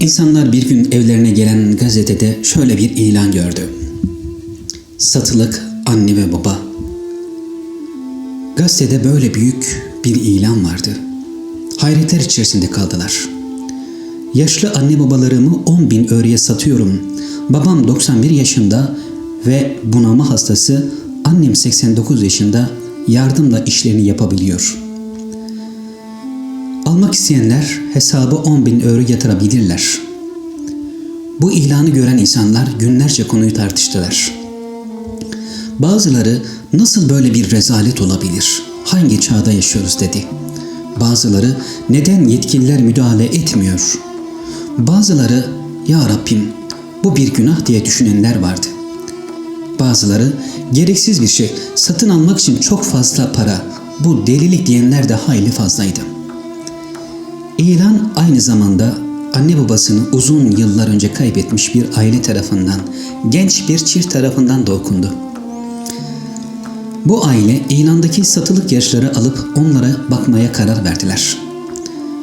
İnsanlar bir gün evlerine gelen gazetede şöyle bir ilan gördü. Satılık anne ve baba. Gazetede böyle büyük bir ilan vardı. Hayretler içerisinde kaldılar. Yaşlı anne babalarımı 10 bin öğreye satıyorum. Babam 91 yaşında ve bunama hastası. Annem 89 yaşında yardımla işlerini yapabiliyor. Almak isteyenler hesabı 10 bin euro yatırabilirler. Bu ilanı gören insanlar günlerce konuyu tartıştılar. Bazıları nasıl böyle bir rezalet olabilir? Hangi çağda yaşıyoruz dedi. Bazıları neden yetkililer müdahale etmiyor? Bazıları ya Rabbim bu bir günah diye düşünenler vardı. Bazıları gereksiz bir şey satın almak için çok fazla para bu delilik diyenler de hayli fazlaydı. İlan aynı zamanda anne babasını uzun yıllar önce kaybetmiş bir aile tarafından, genç bir çift tarafından da okundu. Bu aile ilandaki satılık yaşları alıp onlara bakmaya karar verdiler.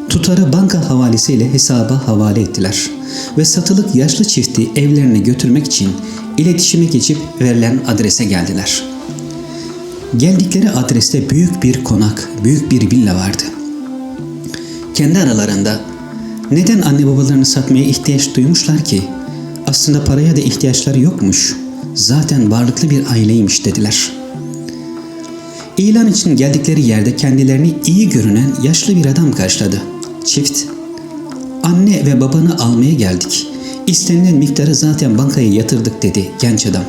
Tutarı banka havalesiyle hesaba havale ettiler ve satılık yaşlı çifti evlerine götürmek için iletişime geçip verilen adrese geldiler. Geldikleri adreste büyük bir konak, büyük bir villa vardı. Kendi aralarında neden anne babalarını satmaya ihtiyaç duymuşlar ki? Aslında paraya da ihtiyaçları yokmuş. Zaten varlıklı bir aileymiş dediler. İlan için geldikleri yerde kendilerini iyi görünen yaşlı bir adam karşıladı. Çift, anne ve babanı almaya geldik. İstenilen miktarı zaten bankaya yatırdık dedi genç adam.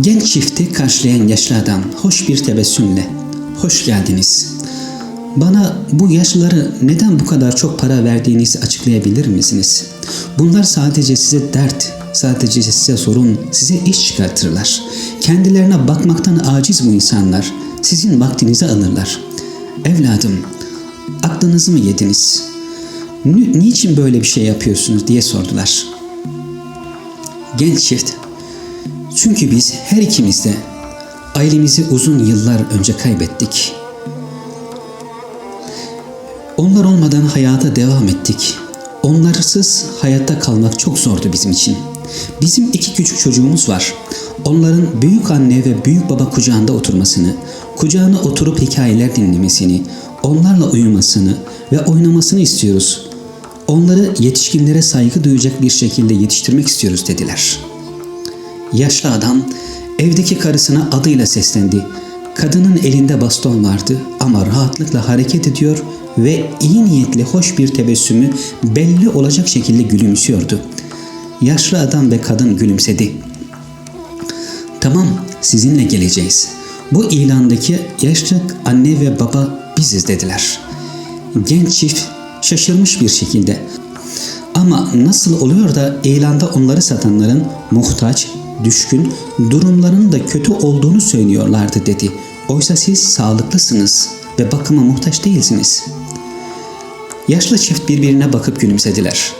Genç çifti karşılayan yaşlı adam hoş bir tebessümle, hoş geldiniz. Bana bu yaşlıları neden bu kadar çok para verdiğinizi açıklayabilir misiniz? Bunlar sadece size dert, sadece size sorun, size iş çıkartırlar. Kendilerine bakmaktan aciz bu insanlar. Sizin vaktinizi alırlar. Evladım, aklınızı mı yediniz? Ni- niçin böyle bir şey yapıyorsunuz diye sordular. Genç çift, çünkü biz her ikimiz de ailemizi uzun yıllar önce kaybettik. Onlar olmadan hayata devam ettik. Onlarsız hayatta kalmak çok zordu bizim için. Bizim iki küçük çocuğumuz var. Onların büyük anne ve büyük baba kucağında oturmasını, kucağına oturup hikayeler dinlemesini, onlarla uyumasını ve oynamasını istiyoruz. Onları yetişkinlere saygı duyacak bir şekilde yetiştirmek istiyoruz dediler. Yaşlı adam evdeki karısına adıyla seslendi. Kadının elinde baston vardı ama rahatlıkla hareket ediyor ve iyi niyetli hoş bir tebessümü belli olacak şekilde gülümsüyordu. Yaşlı adam ve kadın gülümsedi. Tamam, sizinle geleceğiz. Bu ilandaki yaşlı anne ve baba biziz dediler. Genç çift şaşırmış bir şekilde ama nasıl oluyor da ilanda onları satanların muhtaç, düşkün, durumlarının da kötü olduğunu söylüyorlardı dedi. Oysa siz sağlıklısınız ve bakıma muhtaç değilsiniz. Yaşlı çift birbirine bakıp gülümsediler.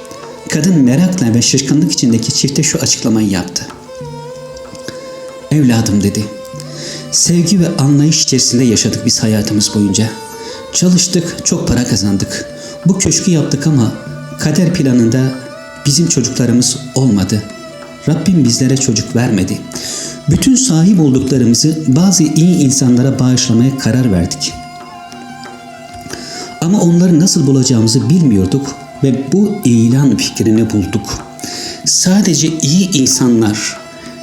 Kadın merakla ve şaşkınlık içindeki çifte şu açıklamayı yaptı. Evladım dedi. Sevgi ve anlayış içerisinde yaşadık biz hayatımız boyunca. Çalıştık, çok para kazandık. Bu köşkü yaptık ama kader planında bizim çocuklarımız olmadı. Rabbim bizlere çocuk vermedi. Bütün sahip olduklarımızı bazı iyi insanlara bağışlamaya karar verdik. Ama onları nasıl bulacağımızı bilmiyorduk ve bu ilan fikrini bulduk. Sadece iyi insanlar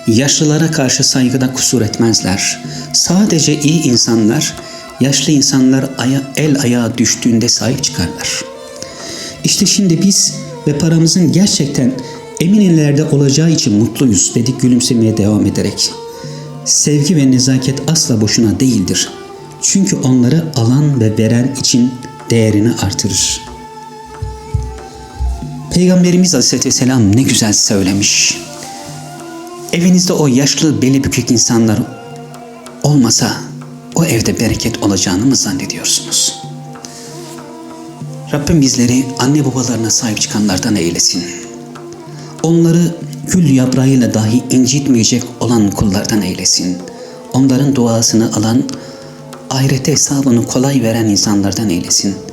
yaşlılara karşı saygıda kusur etmezler. Sadece iyi insanlar yaşlı insanlar aya, el ayağa düştüğünde sahip çıkarlar. İşte şimdi biz ve paramızın gerçekten emin ellerde olacağı için mutluyuz dedik gülümsemeye devam ederek. Sevgi ve nezaket asla boşuna değildir. Çünkü onları alan ve veren için değerini artırır. Peygamberimiz Aleyhisselatü Vesselam ne güzel söylemiş. Evinizde o yaşlı beli bükük insanlar olmasa o evde bereket olacağını mı zannediyorsunuz? Rabbim bizleri anne babalarına sahip çıkanlardan eylesin. Onları gül yaprağıyla dahi incitmeyecek olan kullardan eylesin. Onların duasını alan, ahirete hesabını kolay veren insanlardan eylesin.''